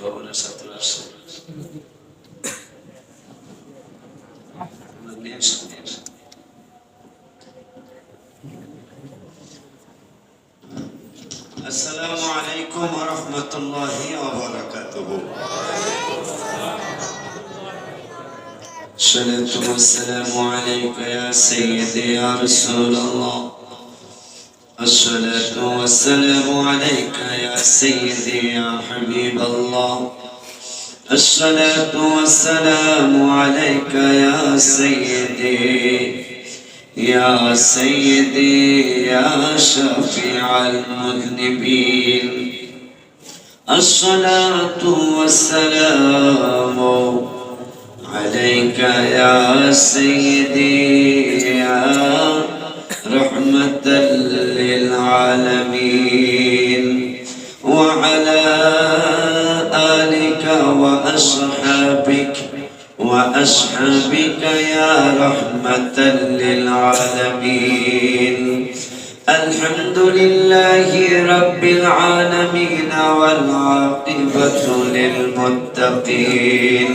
ভবনের ছাত্র আসছে নিয়ে আসেন, নিয়ে আসেন। السلام عليكم ورحمة الله وبركاته الصلاة والسلام عليك يا سيدي يا رسول الله الصلاة والسلام عليك يا سيدي يا حبيب الله. الصلاة والسلام عليك يا سيدي يا سيدي يا شفيع المذنبين. الصلاة والسلام عليك يا سيدي يا للعالمين وعلى آلك وأصحابك وأصحابك يا رحمة للعالمين. الحمد لله رب العالمين والعاقبة للمتقين.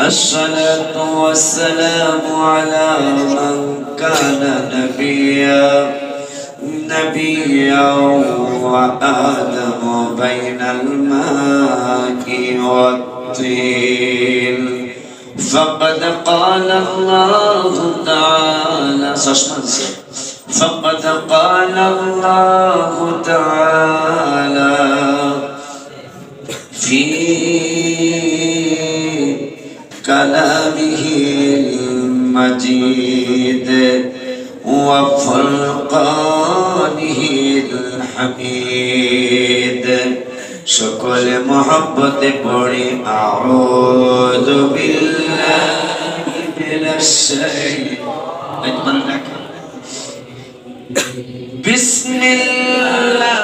الصلاة والسلام على من كان نبيا. نبيا وآدم بين الماء والطين. فقد قال الله تعالى فقد قال الله تعالى في كلامه المجيد وفرقانه الحميد সকলে মহব্বতে পড়ি আউযু বিল্লাহি মিনাশ শাইতানির بسم الله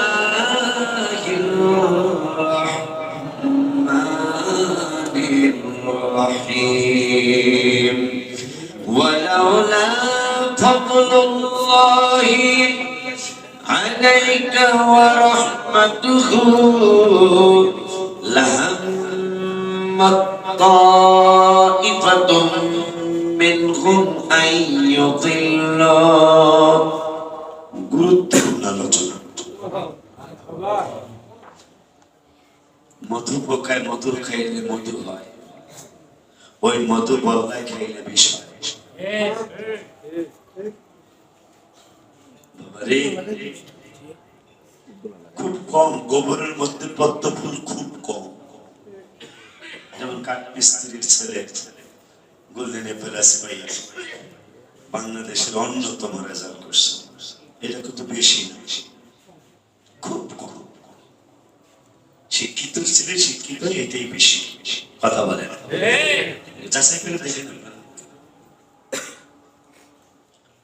الرحمن الرحيم ولولا فضل الله عليك ورحمته لهمت طائفة منهم أن يضلوا গুরুত্বপূর্ণ আলোচনা মধু পোকায় মধু খাইলে মধু হয় ওই মধু বল্লায় খাইলে বিষ হয় বাবারে, খুব কম, গোবরের মধ্যে পদ্ম ফুল খুব কম। যেমন কাঠ মিস্ত্রির ছেলে, গোল্ডেন এপেলাস ভাইয়া বাংলাদেশের অন্যতম রেজাল্ট করছে। এটা কিন্তু বেশি না। খুব কম। শিক্ষিত ছেলে, শিক্ষিত এটাই বেশি। কথা বলে যাচাই করে আপনারা।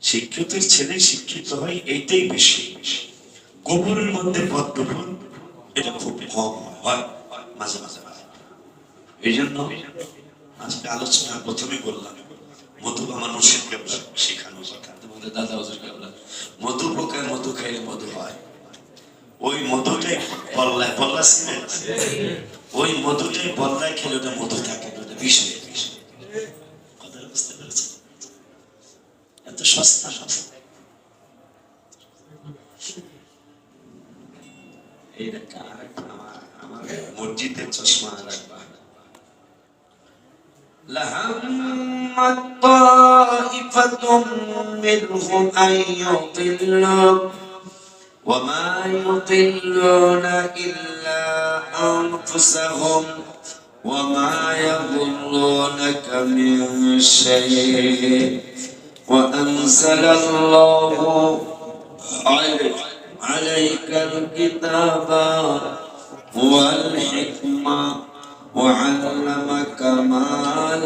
শিক্ষিতের ছেলে, শিক্ষিত হয় এইটাই বেশি। গোবরের মধ্যে পদ্মফুল এটা খুব কম হয় মাঝে মাঝে মাঝে এই জন্য আজকে আলোচনা প্রথমে বললাম মধু আমার মুর্শিদ কেবলা শেখানো কথা তোমাদের দাদা হজুর কেবলা মধু পোকার মধু খাইলে মধু হয়। ওই মধুটাই পল্লায় পল্লা ছিলেন ওই মধুটাই পল্লায় খেলে ওটা মধু থাকে ওটা বিষ। أن يضلوا وما يضلون إلا أنفسهم وما يضلونك من شيء. وأنزل الله عليك الكتاب والحكمة وعلمك ما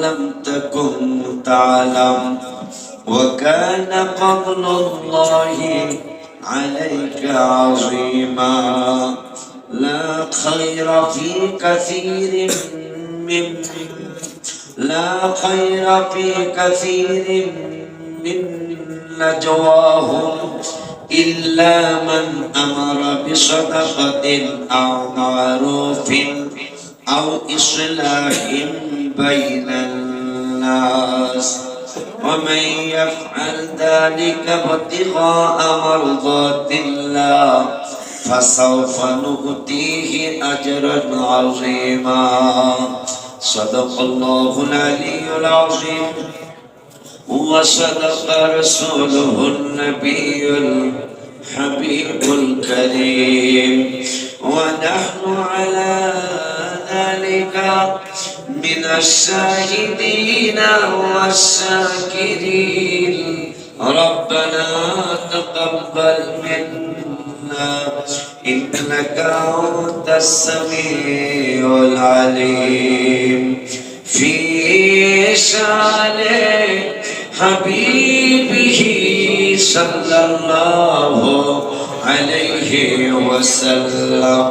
لم تكن تعلم. وكان فضل الله عليك عظيما. لا خير في كثير من لا خير في كثير من نجواهم إلا من أمر بصدقة أو معروف أو إصلاح بين الناس. ومن يفعل ذلك ابتغاء مرضات الله فسوف نؤتيه أجرا عظيما. صدق الله العلي العظيم. وصدق رسوله النبي الحبيب الكريم. ونحن على ذلك من الشاهدين والشاكرين. ربنا تقبل منا إنك أنت السميع العليم. في شأن حبيبه صلى الله عليه وسلم.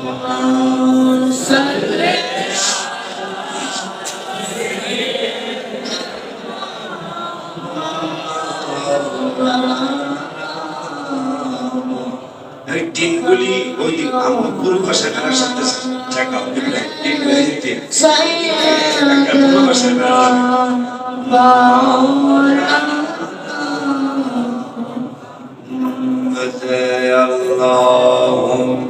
اللهم صل এই টিনগুলি ওই আমার পুরো ভাষা খেলার সাথে ঠেকা টিনগুলি দিতে একটা পুরো ভাষা খেলা اللهم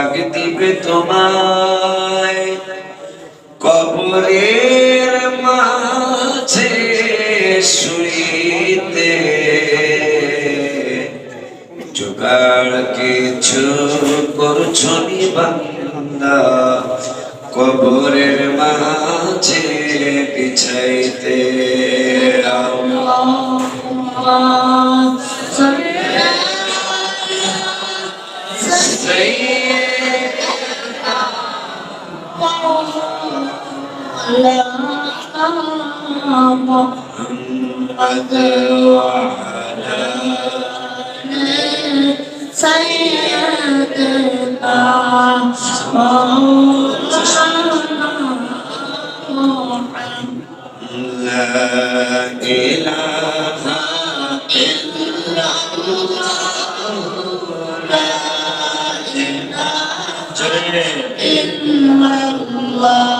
ডাক দিবে তোমায় কবরের মাঝে শুইতে জোগাড় কিছু করছ নি বান্দা। কবরের মাঝে على محمد وعلى سيدنا لا إله إلا الله لا إله إلا الله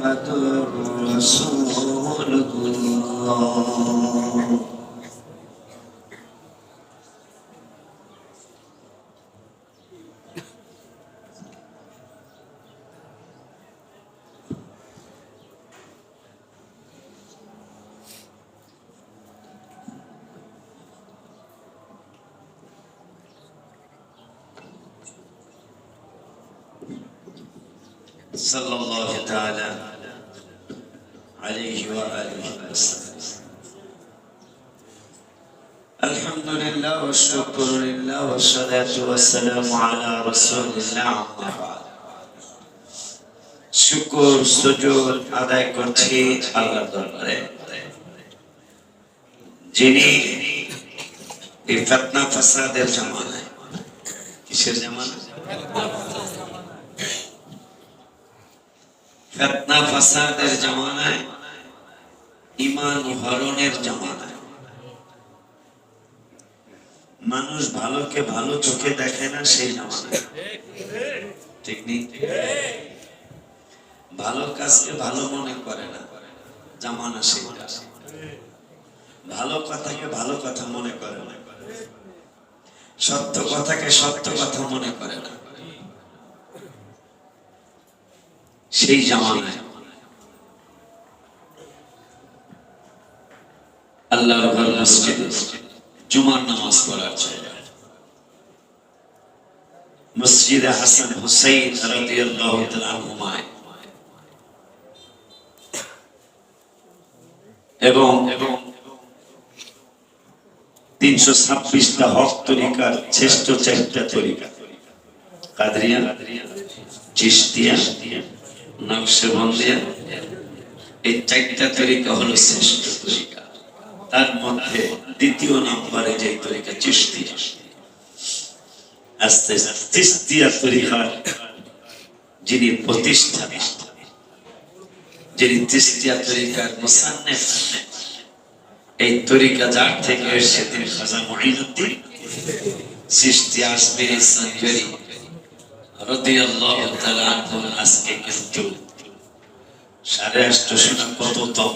محمد رسول الله والسلام على رسول الله أما بعد শুকুর সুজুদ আদায় করছি আল্লাহ দরবারে যিনি এই ফতনা ফাসাদের জামানায় কিসের জামানায় ফেতনা ফাসাদের জামানায় ইমান হরণের জামানায় মানুষ ভালোকে ভালো চোখে দেখে না, সেই জামানায় ঠিক নেই? ভালো কাজকে ভালো মনে করে না, জামানা সেইটা ভালো কথাকে ভালো কথা মনে করে না। সত্য কথাকে সত্য কথা মনে করে না। সেই জামানায়। আল্লাহর ঘর মসজিদ। জুমার নামাজ পড়ার জায়গা। মসজিদে হাসান হুসাইন এবং তিনশো ছাব্বিশটা হক তরিকার শ্রেষ্ঠ চারটা তরিকা। কাদরিয়া চিস্তিয়া নকশবন্দিয়া এই চারটা তরিকা হলো শ্রেষ্ঠ তরিকা। তার মধ্যে দ্বিতীয় নম্বরে যে তরিকা চিস্তিয়া আস্তে চিস্তিয়া তরিকার যিনি প্রতিষ্ঠাতা যিনি তিস্তিয়া তরিকার মুসান্নেফ। এই তরিকা যার থেকে এসে তিনি খাজা সৃষ্টি আসবে সঞ্জরি। রাদিয়াল্লাহু আজকে কিন্তু সাড়ে না কত তম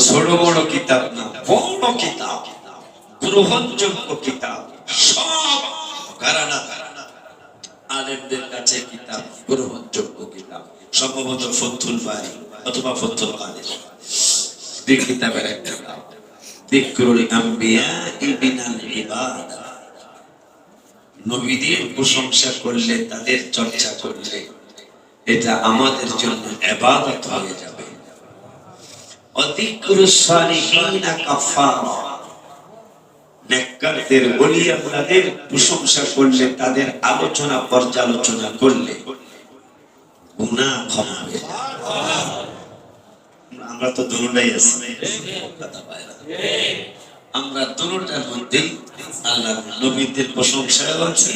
ছোট বড় কিতাব না বড় কিতাব গ্রহণযোগ্য কিতাব সব ঘরানা আলেমদের কাছে কিতাব গ্রহণযোগ্য কিতাব সম্ভবত ফতুল বাড়ি অথবা ফতুল কিতাবের দিকরুল আম্বিয়া ইবিনাল নবীদের প্রশংসা করলে তাদের চর্চা করলে এটা আমাদের জন্য ইবাদত হয়ে যাবে তাদের আলোচনা, পর্যালোচনা করলে আমরা তো দুটাই আছি। আমরা দুটার মধ্যেই আল্লাহ নবীদের প্রশংসায় আছি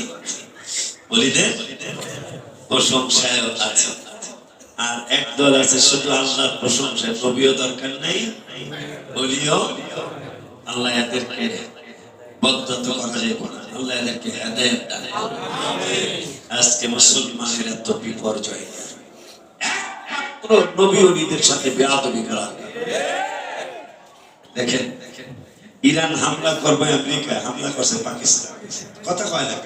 বলিদের প্রশংসায় আছে। আর একদল আছে, শুধু আল্লাহর প্রশংসা নবীও দরকার নেই, বলিও আল্লাহ এদেরকে দেখেন, ইরান হামলা করবে আমেরিকা, হামলা করছে পাকিস্তান। কথা কয় না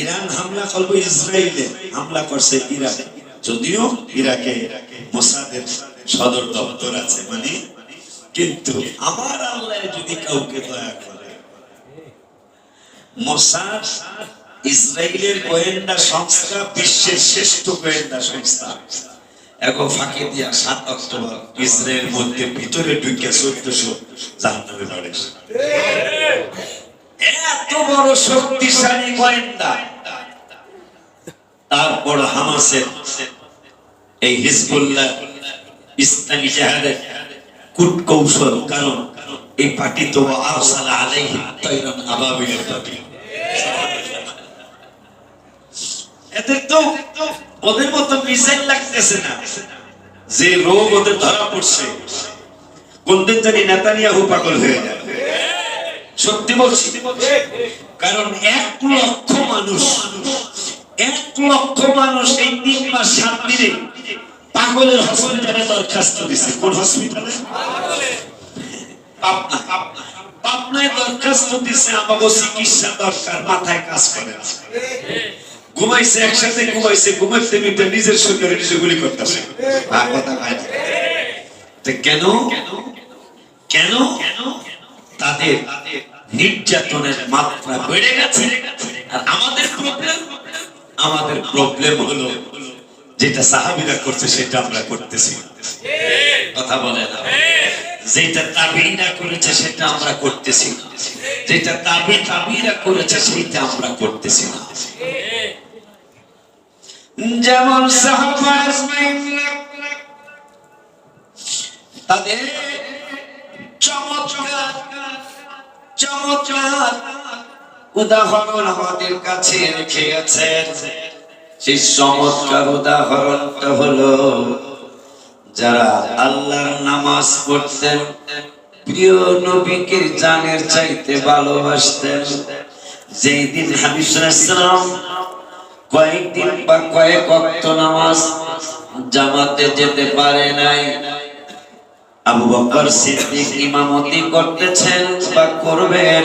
ইরান হামলা করবে ইসরায়েলে, হামলা করছে ইরাকে যদিও ইরাকে মোসাদের সদর দপ্তর আছে মানে কিন্তু আমার আল্লাহ যদি কাউকে দয়া করে মোসাদ ইসরায়েলের গোয়েন্দা সংস্থা, বিশ্বের শ্রেষ্ঠ গোয়েন্দা সংস্থা, এখন ফাঁকি দিয়া সাত অক্টোবর ইসরায়েল মধ্যে ভিতরে ঢুকে চোদ্দশো জাহান্নামে বাড়েছে এত বড় শক্তিশালী গোয়েন্দা। তারপর হামাসের এই হিজবুল্লাহ ইসলামী জাহাদের কূট কৌশল, কারণ এই পার্টি তো আরসালা আলাইহিম তাইরান আবাবিলের পার্টি। এদের তো ওদের মতো মিসাইল লাগতেছে না। যে রোগ ওদের ধরা পড়ছে কোনদিন জানি নেতানিয়াহু পাগল হয়ে যায় সত্যি বলছি, কারণ এক লক্ষ মানুষ এক লক্ষ মানুষ এই তিন মাস সাত দিনে পাগলের হসপিটালে দরখাস্ত দিছে। কোন হসপিটালে পাবনা। পাবনায় দরখাস্ত দিছে আমাকে চিকিৎসা দরকার, মাথায় কাজ করে ঘুমাইছে, একসাথে ঘুমাইছে মিটে নিজের শরীরে নিজে গুলি করতেছে। আর কথা কয় না। কেন? কেন? তাদের নির্যাতনের মাত্রা বেড়ে গেছে। আর আমাদের প্রবলেম আমাদের প্রবলেম হলো যেটা সাহাবিরা করছে, সেটা আমরা করতেছি। কথা বলে না। যেটা তাবিরা করেছে, সেটা আমরা করতেছি না। যেটা তাবি তাবিরা করেছে, সেটা আমরা করতেছি না। যেমন তাদের চমৎকার চমৎকার উদাহরণ আমাদের কাছে রেখে গেছেন। সেই চমৎকার উদাহরণটা হলো যারা আল্লাহর নামাজ পড়তেন, প্রিয় নবীকে জানের চাইতে ভালোবাসতেন। হাবিসাম কয়েকদিন বা কয়েক অক্ত নামাজ জামাতে যেতে পারে নাই, আবু বকর সিদ্দিক ইমামতি করতেছেন বা করবেন?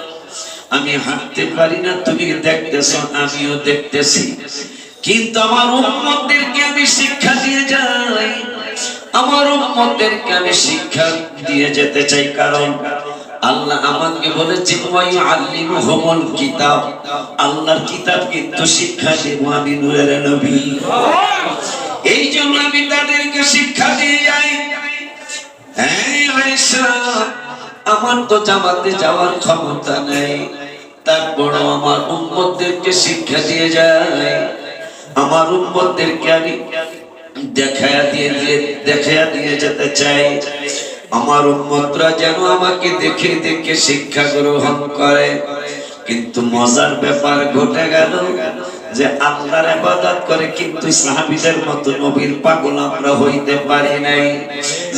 আমি হাঁটতে পারি না তুমি দেখতেছ আমিও দেখতেছি। কিন্তু আমার উম্মতদেরকে আমি শিক্ষা দিয়ে যাই। আমার উম্মতদেরকে আমি শিক্ষা দিয়ে যেতে চাই কারণ আল্লাহ আমাকে বলেছে কিতাব। আল্লাহর কিতাব কিন্তু শিক্ষা দেব আমি নবী। এই জন্য আমি তাদেরকে শিক্ষা দিয়ে যাই। আয়েশা, আমার তো জামাতে যাওয়ার ক্ষমতা নেই। তারপর আমার উম্মতদেরকে শিক্ষা দিয়ে যায়। আমার উম্মতদেরকে আমি দেখায়া দিয়ে দিয়ে দিয়ে যেতে চাই। আমার উম্মতরা যেন আমাকে দেখে দেখে শিক্ষা গ্রহণ করে। কিন্তু মজার ব্যাপার ঘটে গেল যে আল্লাহর ইবাদত করে কিন্তু সাহাবীদের মতো নবীর পাগল আমরা হইতে পারি নাই।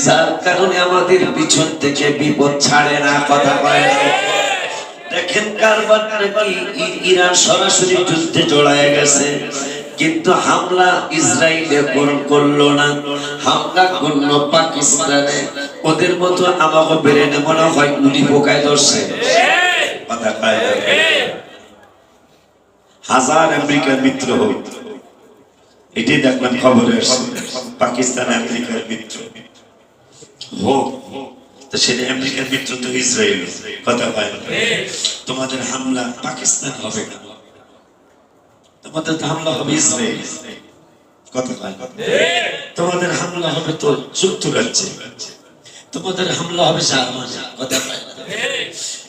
যার কারণে আমাদের পিছন থেকে বিপদ ছাড়ে না, কথা কয়। দেখেন কারবার নাকি ইরান সরাসরি যুদ্ধে জড়ায় গেছে। কিন্তু হামলা ইসরায়েলে কর- করল না। হামলা করল পাকিস্তানে। ওদের মতো আমাকে বেড়ে মনে হয় উলি পোকায় ধরছে। কথা কয়। হাজার আমেরিকার মিত্র হোক। এটাই দেখলাম খবরে। পাকিস্তান আমেরিকার মিত্র। হোক সেটা আমেরিকার মিত্র তো ইসরায়েল। কথা না। তোমাদের হামলা পাকিস্তান হবে না। তোমাদের হামলা হবে ইসরায়েল। কথা কয় তোমাদের হামলা হবে তো যুক্তরাজ্যে। তোমাদের হামলা হবে জার্মানি কথা কয়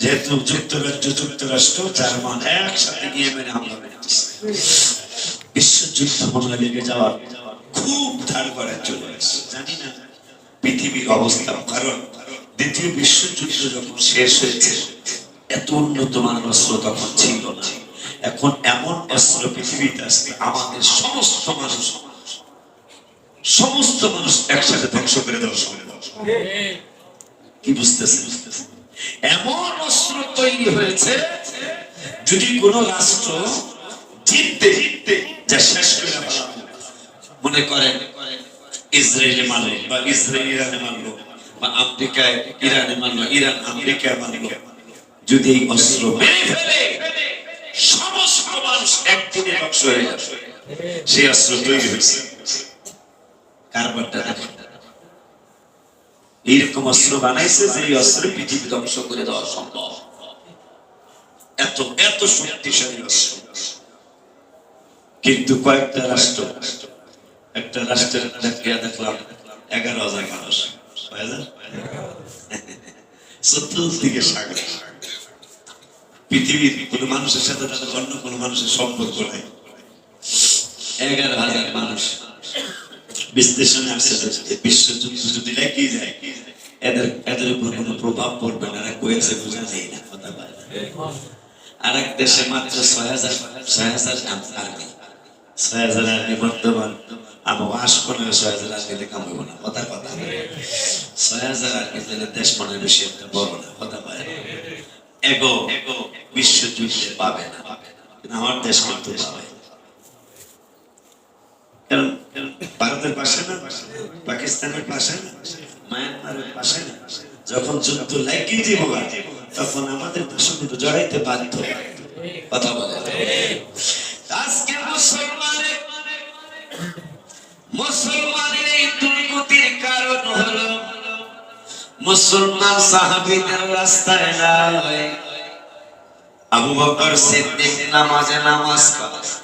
যেহেতু যুক্তরাজ্য যুক্তরাষ্ট্র জার্মান একসাথে গিয়ে মেরে হামলা করেছে বিশ্বযুদ্ধ মনে লেগে যাওয়ার খুব ধার করে চলে আসছে জানি না পৃথিবীর অবস্থা। কারণ দ্বিতীয় বিশ্বযুদ্ধ যখন শেষ হয়েছে এত উন্নত মানের অস্ত্র তখন ছিল না। এখন এমন অস্ত্র পৃথিবীতে আসবে আমাদের সমস্ত মানুষ সমস্ত মানুষ একসাথে ধ্বংস করে দেওয়া সম্ভব। কি বুঝতেছেন? এমন অস্ত্র তৈরি হয়েছে, যদি কোন রাষ্ট্র জিততে জিততে, যা শেষ করে মনে করেন, ইসরায়েলে মারলো বা ইসরায়েল ইরানে মানলো বা আমেরিকায় ইরানে মারলো ইরান আমেরিকায় মারলো যদি এই অস্ত্র মেরে ফেলে, সমস্ত মানুষ একদিনে ধ্বংস হয়ে যাবে। সেই অস্ত্র তৈরি হয়েছে। কারবারটা দেখেন এইরকম অস্ত্র বানাইছে যে অস্ত্র পৃথিবী ধ্বংস করে দেওয়া সম্ভব। এত এত শক্তিশালী অস্ত্র। কিন্তু কয়েকটা রাষ্ট্র, একটা রাষ্ট্রের দেখলাম, এগারো হাজার মানুষ। সাগর পৃথিবীর কোন মানুষের সাথে তাদের অন্য কোন মানুষের সম্পর্ক নাই। এগারো হাজার মানুষ। বিশ্লেষণে লেগে যায়? এদের এদের উপর প্রভাব পড়বে না, এরা কয়েছে বোঝা যায় না, কথা বলে আর এক দেশে মাত্র ছয় হাজার ছয় হাজার আর্মি। ছয় হাজার আর্মি বর্তমান ছয় হাজার আর্মিতে না কথা কথা ছয় হাজার আর্মি দিলে দেশ মনে বেশি একটা বড় না, কথা বলে এগো পাবে না। আমার দেশ কিন্তু পাবে কারণ কারণ ভারতের পাশে না, পাকিস্তানের পাশে না, মায়ানমারের পাশে না। যখন যুদ্ধ লাগিয়ে দিব, তখন আমাদের দেশ কিন্তু জড়াইতে বাধ্য। কথা বলে আজকে মুসলমানের মুসলমানের এই দুর্গতির কারণ হলো মুসলমান সাহাবীদের রাস্তায় নাই আবু বকর সিদ্দিক নামাজে নামাজ পড়ে।